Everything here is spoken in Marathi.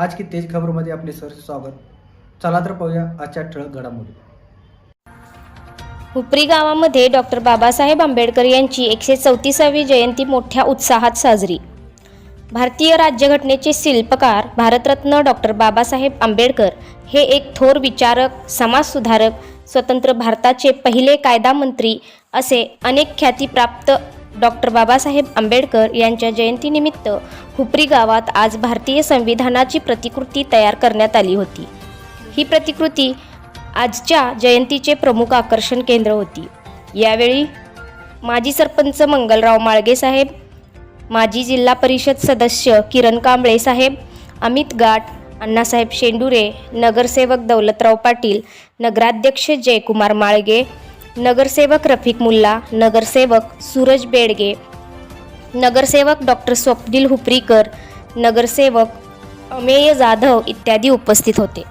आज की तेज खबरमध्ये आपले सर स्वागत. चला तर पाहूया आजच्या ठळक घडामोडी. हुपरी गावामध्ये डॉक्टर बाबासाहेब आंबेडकर यांची एकशे चौतीसावी जयंती मोठ्या उत्साहात साजरी. भारतीय राज्यघटनेचे शिल्पकार भारतरत्न डॉक्टर बाबासाहेब आंबेडकर हे एक थोर विचारक समाजसुधारक स्वतंत्र भारताचे पहिले कायदा मंत्री असे अनेक ख्यातीप्राप्त डॉक्टर बाबासाहेब आंबेडकर यांच्या जयंतीनिमित्त हुपरी गावात आज भारतीय संविधानाची प्रतिकृती तयार करण्यात आली होती. ही प्रतिकृती आजच्या जयंतीचे प्रमुख आकर्षण केंद्र होती. यावेळी माजी सरपंच मंगलराव माळगे साहेब माजी जिल्हा परिषद सदस्य किरण कांबळे साहेब अमित गाठ अण्णासाहेब शेंडुरे नगरसेवक दौलतराव पाटील नगराध्यक्ष जयकुमार माळगे नगरसेवक रफिक मुल्ला नगरसेवक सूरज बेडगे नगरसेवक डॉक्टर स्वप्नील हुपरीकर नगरसेवक अमेय जाधव इत्यादी उपस्थित होते.